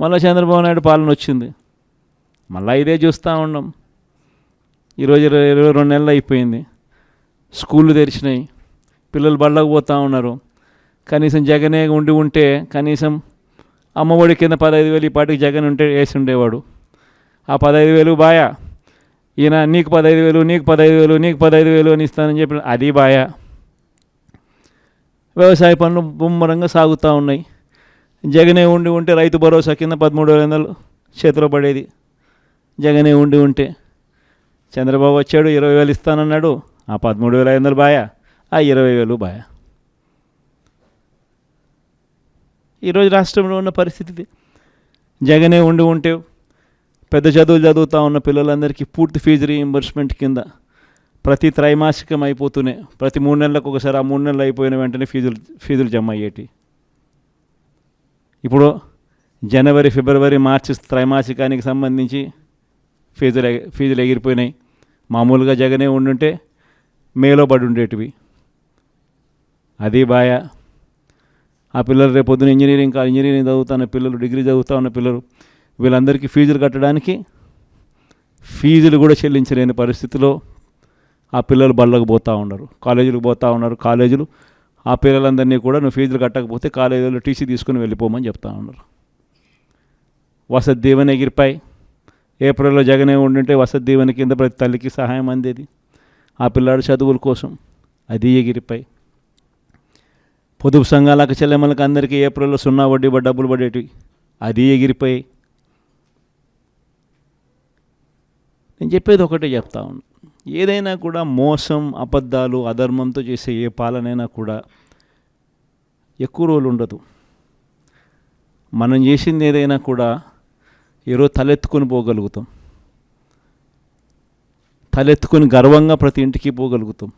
మళ్ళీ చంద్రబాబు నాయుడు పాలన వచ్చింది. మళ్ళీ ఇదే చూస్తూ ఉన్నాం. ఈరోజు ఇరవై ఇరవై రెండు నెలలు అయిపోయింది. స్కూళ్ళు తెరిచినాయి. పిల్లలు బళ్ళకు పోతూ ఉన్నారు. కనీసం జగనే ఉండి ఉంటే కనీసం అమ్మఒడి కింద పదహైదు వేలు ఈ పాటికి జగన్ ఉంటే వేసి ఉండేవాడు. ఆ పదహైదు వేలు బాయా. ఈయన నీకు పదహైదు వేలు నీకు పదహైదు వేలు నీకు పదహైదు వేలు అని ఇస్తానని చెప్పి అది బాయా. వ్యవసాయ పనులు ముమ్మరంగా సాగుతూ ఉన్నాయి. జగనే ఉండి ఉంటే రైతు భరోసా కింద పదమూడు వేల వందలు చేతిలో పడేది. జగనే ఉండి ఉంటే చంద్రబాబు వచ్చాడు ఇరవై వేలు ఇస్తానన్నాడు. ఆ పదమూడు వేల ఐదు వందలు బాయా? ఆ ఇరవై వేలు బాయా? ఈరోజు రాష్ట్రంలో ఉన్న పరిస్థితి జగనే ఉండి ఉంటే పెద్ద చదువులు చదువుతూ ఉన్న పిల్లలందరికీ పూర్తి ఫీజు రీఎంబర్స్మెంట్ కింద ప్రతి త్రైమాసికం అయిపోతూనే ప్రతి మూడు నెలలకు ఒకసారి ఆ మూడు నెలలు అయిపోయిన వెంటనే ఫీజులు ఫీజులు జమ అయ్యేటి. ఇప్పుడు జనవరి ఫిబ్రవరి మార్చి త్రైమాసికానికి సంబంధించి ఫీజులు ఫీజులు ఎగిరిపోయినాయి. మామూలుగా జగనే ఉండుంటే మేలో పడి ఉండేటివి అది బాయ ఆ పిల్లలు రేపు పొద్దున ఇంజనీరింగ్ కా- ఇంజనీరింగ్ చదువుతున్న పిల్లలు డిగ్రీ చదువుతా ఉన్న పిల్లలు వీళ్ళందరికీ ఫీజులు కట్టడానికి ఫీజులు కూడా చెల్లించలేని పరిస్థితిలో ఆ పిల్లలు బళ్ళకు పోతూ ఉన్నారు. కాలేజీలకు పోతూ ఉన్నారు. కాలేజీలు ఆ పిల్లలందరినీ కూడా నువ్వు ఫీజులు కట్టకపోతే కాలేజీలో టీసీ తీసుకుని వెళ్ళిపోమని చెప్తా ఉన్నారు. వసతి దీవెన ఎగిరిపాయి. ఏప్రిల్లో జగనే ఉండింటే వసతి దీవెన కింద ప్రతి తల్లికి సహాయం అందేది. ఆ పిల్లాడు చదువుల కోసం. అది ఎగిరిపై పొదుపు సంఘాలకు చెల్లెమ్మలకు అందరికీ ఏప్రిల్లో సున్నా వడ్డీ డబ్బులు పడేటివి. అది ఎగిరిపోయి. నేను చెప్పేది ఒకటే చెప్తా ఉన్నా. ఏదైనా కూడా మోసం అబద్ధాలు అధర్మంతో చేసే ఏ పాలనైనా కూడా ఎక్కువ రోజులు ఉండదు. మనం చేసింది ఏదైనా కూడా ఈరోజు తలెత్తుకొని పోగలుగుతాం. తలెత్తుకొని గర్వంగా ప్రతి ఇంటికి పోగలుగుతాం.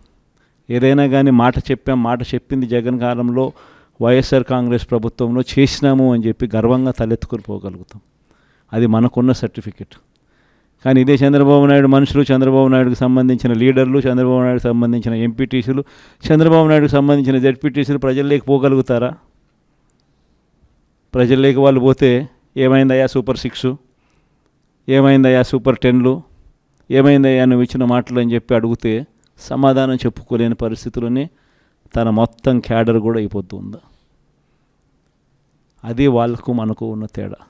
ఏదైనా కానీ మాట చెప్పాం మాట చెప్పింది జగన్ కాలంలో వైఎస్ఆర్ కాంగ్రెస్ ప్రభుత్వంలో చేసినాము అని చెప్పి గర్వంగా తలెత్తుకొని పోగలుగుతాం. అది మనకున్న సర్టిఫికెట్. కానీ ఇదే చంద్రబాబు నాయుడు మనుషులు చంద్రబాబు నాయుడుకు సంబంధించిన లీడర్లు చంద్రబాబు నాయుడుకు సంబంధించిన ఎంపీటీసీలు చంద్రబాబు నాయుడుకు సంబంధించిన జడ్పీటీసీలు ప్రజల్లోకి పోగలుగుతారా? ప్రజల్లోకి వాళ్ళు పోతే ఏమైందయ్యా సూపర్ సిక్స్? ఏమైందయ్యా సూపర్ టెన్లు? ఏమైందయ్యా నువ్వు ఇచ్చిన మాటలు అని చెప్పి అడిగితే సమాధానం చెప్పుకోలేని పరిస్థితుల్లోనే తన మొత్తం క్యాడర్ కూడా అయిపోతుంది. అది వాళ్ళకు మనకు ఉన్న తేడా.